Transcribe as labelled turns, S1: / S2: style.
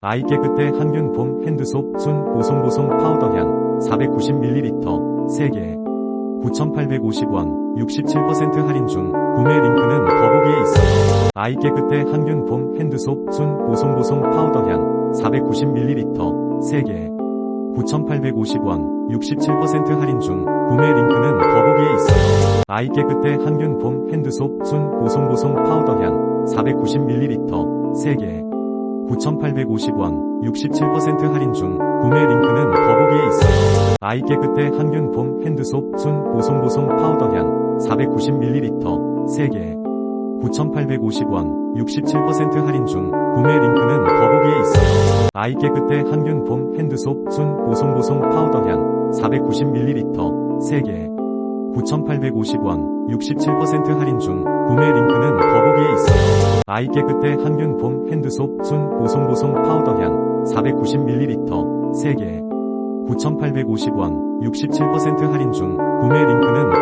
S1: 아이 깨끗해 항균 봄 핸드솝 순 보송보송 파우더 향 490ml 3개 9,850원 67% 할인 중 구매 링크는 더보기에 있어요. 아이 깨끗해 항균 봄 핸드솝 순 보송보송 파우더 향 490ml 3개 9,850원 67% 할인 중 구매 링크는 더보기에 있어요. 아이 깨끗해 항균 봄 핸드솝 순 보송보송 파우더 향 490ml 3개 9,850원 67% 할인 중 구매 링크는 더보기에 있어요. 아이 깨끗해 항균 봄 핸드솝 순 보송보송 파우더 향 490ml 3개 9,850원 67% 할인 중 구매 링크는 더보기에 있어요. 아이 깨끗해 항균 봄 핸드솝 순 보송보송 파우더 향 490ml 3개 9,850원 67% 할인 중 구매 링크는 더보기에. 아이 깨끗해 항균 봄 핸드솝 순 보송보송 파우더 향 490ml 3개 9,850원 67% 할인 중 구매 링크는.